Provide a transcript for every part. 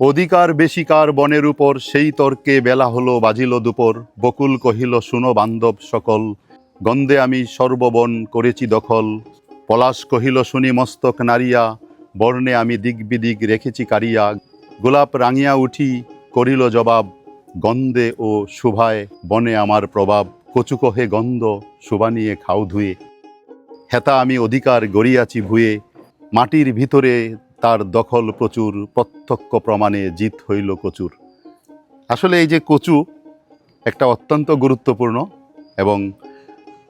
অধিকার বেশি কার বনের উপর, সেই তর্কে বেলা হলো, বাজিল দুপুর। বকুল কহিল, শুনো বান্ধব সকল, গন্ধে আমি সর্ববন করেছি দখল। পলাশ কহিল, শুনি মস্তক নারিয়া, বর্ণে আমি দিক বিদিক রেখেছি কারিয়া। গোলাপ রাঙিয়া উঠি, করিল জবাব, গন্ধে ও শুভায় বনে আমার প্রভাব। কচু কহে গন্ধ, শুভা নিয়ে খাও ধুয়ে। হেতা আমি অধিকার গড়িয়াছি ভুয়ে। মাটির ভিতরে তার দখল প্রচুর, প্রত্যক্ষ প্রমাণে জিত হইল কচুর। আসলে এই যে কচু একটা অত্যন্ত গুরুত্বপূর্ণ এবং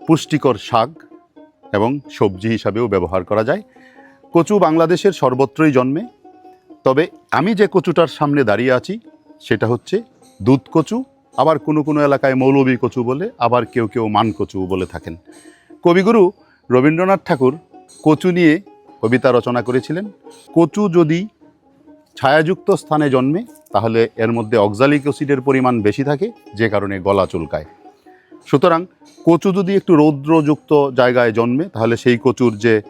পুষ্টিকর শাক এবং সবজি হিসাবেও ব্যবহার করা যায়। কচু বাংলাদেশের সর্বত্রই জন্মে। তবে আমি যে কচুটার সামনে দাঁড়িয়ে আছি, সেটা হচ্ছে দুধ কচু, আবার কোনো কোনো এলাকায় মৌলবী কচু বলে আবার কেউ কেউ মান কচু বলে থাকেন। কবিগুরু রবীন্দ্রনাথ ঠাকুর কচু নিয়ে কবিতা রচনা করেছিলেন। কচু যদি ছায়াযুক্ত স্থানে জন্মে, তাহলে এর মধ্যে অক্সালিক অ্যাসিডের পরিমাণ বেশি থাকে, যে কারণে গলা চুলকায়। সুতরাং কচু যদি একটু রৌদ্রযুক্ত জায়গায় জন্মে, তাহলে সেই কচুর যে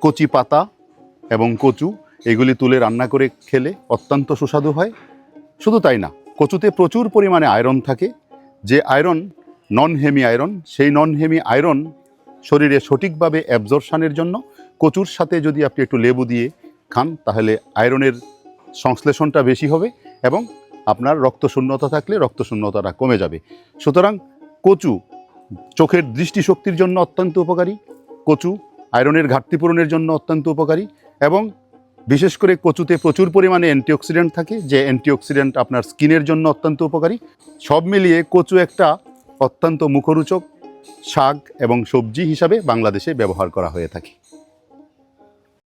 কচি পাতা এবং কচু, এগুলি তুলে রান্না করে খেলে অত্যন্ত সুস্বাদু হয়। শুধু তাই না, কচুতে প্রচুর পরিমাণে আয়রন থাকে। যে আয়রন নন হেমি আয়রন সেই নন হেমি আয়রন শরীরে সঠিকভাবে অ্যাবজর্পশানের জন্য কচুর সাথে যদি আপনি একটু লেবু দিয়ে খান, তাহলে আয়রনের সংশ্লেষণটা বেশি হবে এবং আপনার রক্তশূন্যতা থাকলে রক্তশূন্যতাটা কমে যাবে। সুতরাং কচু চোখের দৃষ্টিশক্তির জন্য অত্যন্ত উপকারী, কচু আয়রনের ঘাটতি পূরণের জন্য অত্যন্ত উপকারী এবং বিশেষ করে কচুতে প্রচুর পরিমাণে অ্যান্টিঅক্সিডেন্ট থাকে, যে অ্যান্টিঅক্সিডেন্ট আপনার স্কিনের জন্য অত্যন্ত উপকারী। সব মিলিয়ে কচু একটা অত্যন্ত মুখরোচক শাক এবং সবজি হিসাবে বাংলাদেশে ব্যবহার করা হয়ে থাকে।